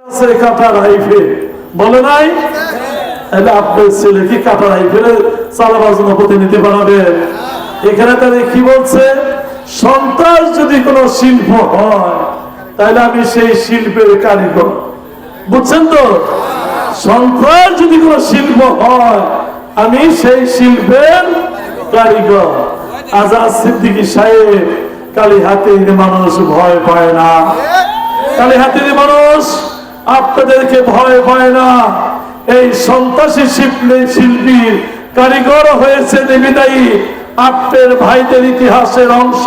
আছে যদি কোনো শিল্প হয় আমি সেই শিল্পের কারিগর। বুঝছেন তো? সন্ত্রাস যদি শিল্প হয়, আমি সেই শিল্পের কারিগর। আজাদ সিদ্দিকী সাহেব কালী হাতে মানুষ ভয় পায় না। কালী হাতের মানুষ আপনাদেরকে ভয় পায় না। এই সন্ত্রাসী শিল্পী শিল্পীর কারিগর হয়েছে দেবিদায়ী। আপনার ভাইদের ইতিহাসের অংশ,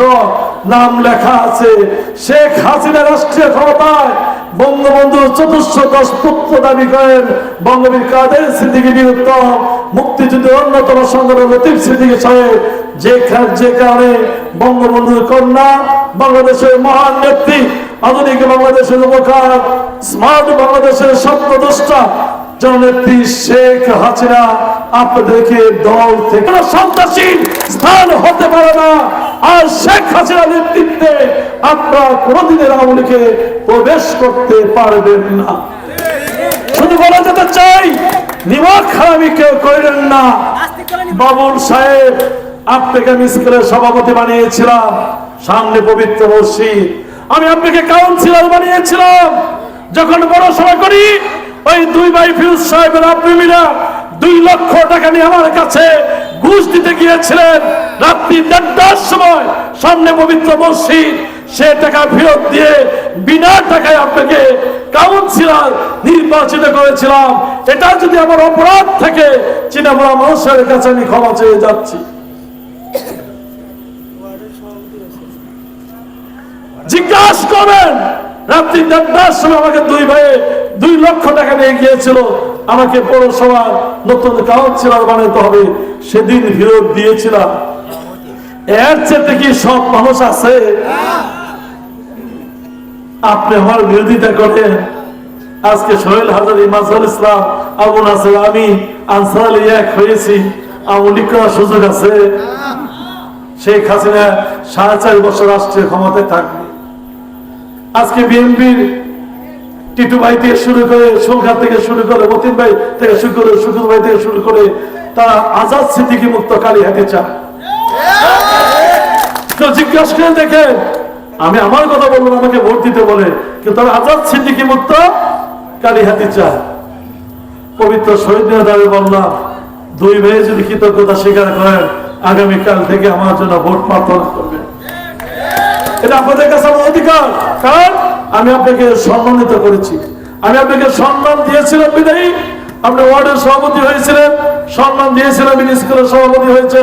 নাম লেখা আছে। শেখ হাসিনা রাষ্ট্রীয় ক্ষমতায় বঙ্গবন্ধু চতুর্শদশ পুত্র দাবি করেন। বঙ্গবীর কাদের সিদ্দিকী বিরুদ্ধ মুক্তিযুদ্ধের অন্যতম সংগঠন লতিফ সাহেব যে যে কারণে বঙ্গবন্ধুর কন্যা, বাংলাদেশের মহান নেত্রী আধুনিক বাংলাদেশের উপকার, স্মার্ট বাংলাদেশের স্বপ্নদ্রষ্টা, জননেত্রী শেখ হাসিনা, আপনাদেরকে দল থেকে সন্ত্রাসী স্থান হতে পারে না। আর শেখ হাসিনা নেতৃত্বে আপনারা কোনদিনের আমলকে প্রবেশ করতে পারবেন না। শুধু বলা যেতে চাই নিমক খারাপি কেউ করেন না। বাবুল সাহেব আপনাকে আমি স্কুলের সভাপতি বানিয়েছিলাম সামনে পবিত্র মসজিদ। আমি আপনাকে কাউন্সিলর বানিয়েছিলাম। যখন বড় সভা করি ওই দুই ভাই ফিরোজ সাহেবের আপনি মিলা দুই লক্ষ টাকা নিয়ে আমার কাছে ঘুষ দিতে গিয়েছিলেন। রাত্রি দেড়টার সময় সামনে পবিত্র মসজিদ সে টাকা ফেরত দিয়ে বিনা টাকায় আপনাকে কাউন্সিলর নির্বাচিত করেছিলাম। এটা যদি আমার অপরাধ থেকে চিনামরা মানুষের কাছে আমি ক্ষমা চেয়ে যাচ্ছি। জিজ্ঞাসা করেন, রাত্রি দেড়টার সময় আমাকে দুই ভাইয়ে দুই লক্ষ টাকা নিয়ে গিয়েছিল। আমাকে পৌরসভা নতুন কাউন্সিলর বানাতে হবে। সেদিন ফেরত দিয়েছিলাম। এর চেয়ে কি সব মানুষ আছে? আপনি আমার বিরোধিতা করেন। আজকে সোহেল হাজার ইমাজুল ইসলাম আবু নাসের আমি আনসার এক হয়েছি। আমলিক করার সুযোগ আছে। শেখ হাসিনা সাড়ে চার বছর রাষ্ট্রীয় ক্ষমতায় থাকবে। আজকে বিএনপির টিটু ভাই থেকে শুরু করে সুলখার থেকে শুরু করে, মতিন ভাই থেকে শুরু করে, শুকুর ভাই থেকে শুরু করে, তারা আজাদ স্মৃতিকে মুক্ত কালী হাতে চান জিজ্ঞাসা করে দেখে আমি আমার কথা বলব আমাকে ভোট দিতে বলে, কিন্তু তারা আজাদ সিদ্দিকি মুক্ত কালী হাতি চায়। পবিত্র শহীদ দাবি বললাম দুই ভাই যদি কৃতজ্ঞতা স্বীকার করেন আগামীকাল থেকে আমার জন্য ভোট প্রার্থনা করবেন এটা আপনাদের কাছে আমার অধিকার। কারণ আমি আপনাকে সম্মানিত করেছি। আমি আপনাকে সম্মান দিয়েছিলাম বিদায়ী। আপনি ওয়ার্ডের সভাপতি হয়েছিলেন। সম্মান দিয়েছিলাম স্কুলের সভাপতি হয়েছে।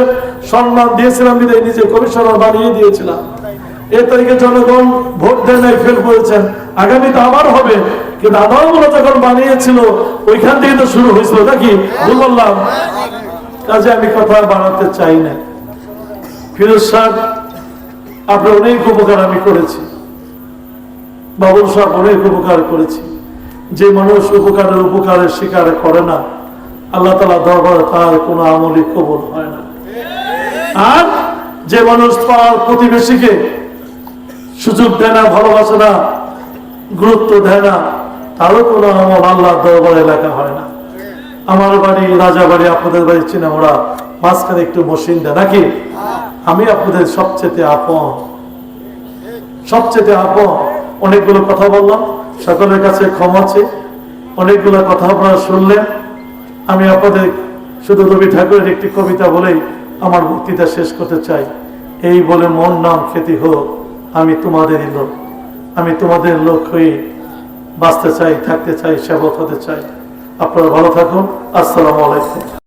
সম্মান দিয়েছিলাম বিদায়ী। নিজে কমিশনার বানিয়ে দিয়েছিলাম। তারিখে জনগণ ভোট দেয় নাই ফেল করেছেন। আবার হবে। কিন্তু যখন বানিয়েছিল, ওইখান থেকে তো শুরু হয়েছিল। নাকি? বললাম। কাজে আমি কথা চাই না। ফিরোজ সাহেব আপনার অনেক উপকার আমি করেছি। বাবুল সাহেব অনেক উপকার করেছি। যে মানুষ উপকারের উপকারের স্বীকার করে না, আল্লাহ তালা দরবার তার কোনো আমলি কবল হয় না। আর যে মানুষ তার প্রতিবেশীকে সুযোগ দেয় না, ভালোবাসে না, গুরুত্ব দেয় না, তারও কোনো আমল আল্লাহ দরবারে লেখা হয় না। আমার বাড়ি, রাজা বাড়ি, আপনাদের বাড়ি চিনা ওরা মাঝখানে একটু মসিন দেয় নাকি? আমি আপনাদের সবচেয়ে আপন। সবচেয়ে আপন। অনেকগুলো কথা বললাম, সকলের কাছে ক্ষমা চেয়ে অনেকগুলো কথা আপনারা শুনলেন। আমি আপনাদের শুধু রবি ঠাকুরের একটি কবিতা বলেই আমার বক্তৃতা শেষ করতে চাই। এই বলে মন নাম খ্যাতি হোক। আমি তোমাদেরই লোক। আমি তোমাদের লোক হয়ে বাঁচতে চাই, থাকতে চাই সেবক হতে চাই। আপনারা ভালো থাকুন। আসসালামু আলাইকুম।